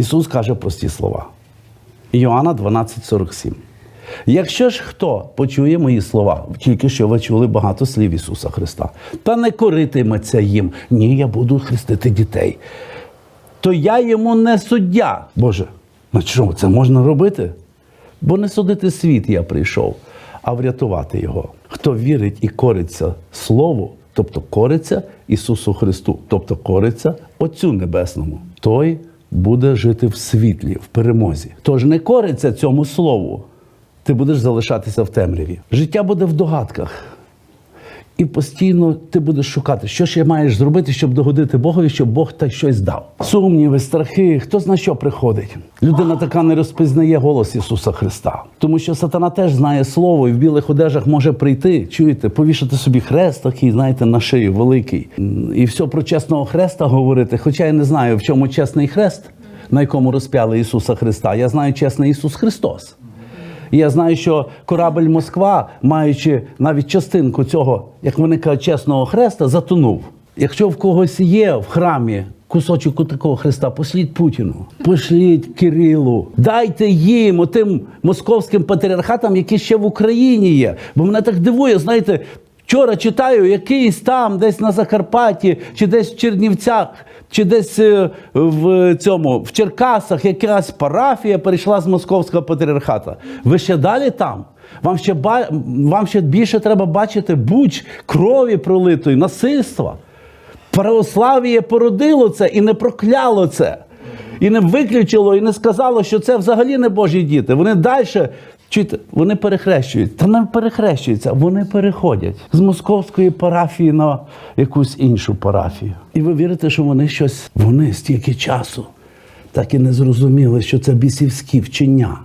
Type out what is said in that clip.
Ісус каже прості слова. Іоанна 12,47. Якщо ж хто почує мої слова, тільки що ви чули багато слів Ісуса Христа, та не коритиметься їм, ні, я буду хрестити дітей, то я йому не суддя. Боже, ну що, це можна робити? Бо не судити світ я прийшов, а врятувати його. Хто вірить і кориться Слову, тобто кориться Ісусу Христу, тобто кориться Отцю Небесному, той буде жити в світлі, в перемозі. Тож не кориться цьому слову, ти будеш залишатися в темряві. Життя буде в догадках. І постійно ти будеш шукати, що ще маєш зробити, щоб догодити Богові, щоб Бог та щось дав. Сумніви, страхи, хто зна що приходить. Людина така не розпізнає голос Ісуса Христа, тому що сатана теж знає слово і в білих одежах може прийти. Чуєте, повішати собі хрест такий, знаєте, на шию великий, і все про чесного хреста говорити. Хоча я не знаю, в чому чесний хрест, на якому розп'яли Ісуса Христа. Я знаю чесний Ісус Христос. І я знаю, що корабль Москва, маючи навіть частинку цього, як вони кажуть, чесного хреста, затонув. Якщо в когось є в храмі кусочок такого хреста, пошліть Путіну, пошліть Кирилу, дайте їм, отим московським патріархатам, які ще в Україні є. Бо мене так дивує, знаєте. Вчора читаю, якийсь там, десь на Закарпатті, чи десь в Чернівцях, чи десь е, в цьому в Черкасах якась парафія перейшла з московського патріархата. Ви ще далі там? Вам ще вам ще більше треба бачити буч крові пролитої, насильства. Православ'я породило це і не прокляло це. І не виключило, і не сказало, що це взагалі не Божі діти. Вони далі, чуєте, вони перехрещують. Та не перехрещуються, вони переходять з московської парафії на якусь іншу парафію. І ви вірите, що вони щось, вони стільки часу так і не зрозуміли, що це бісівські вчення.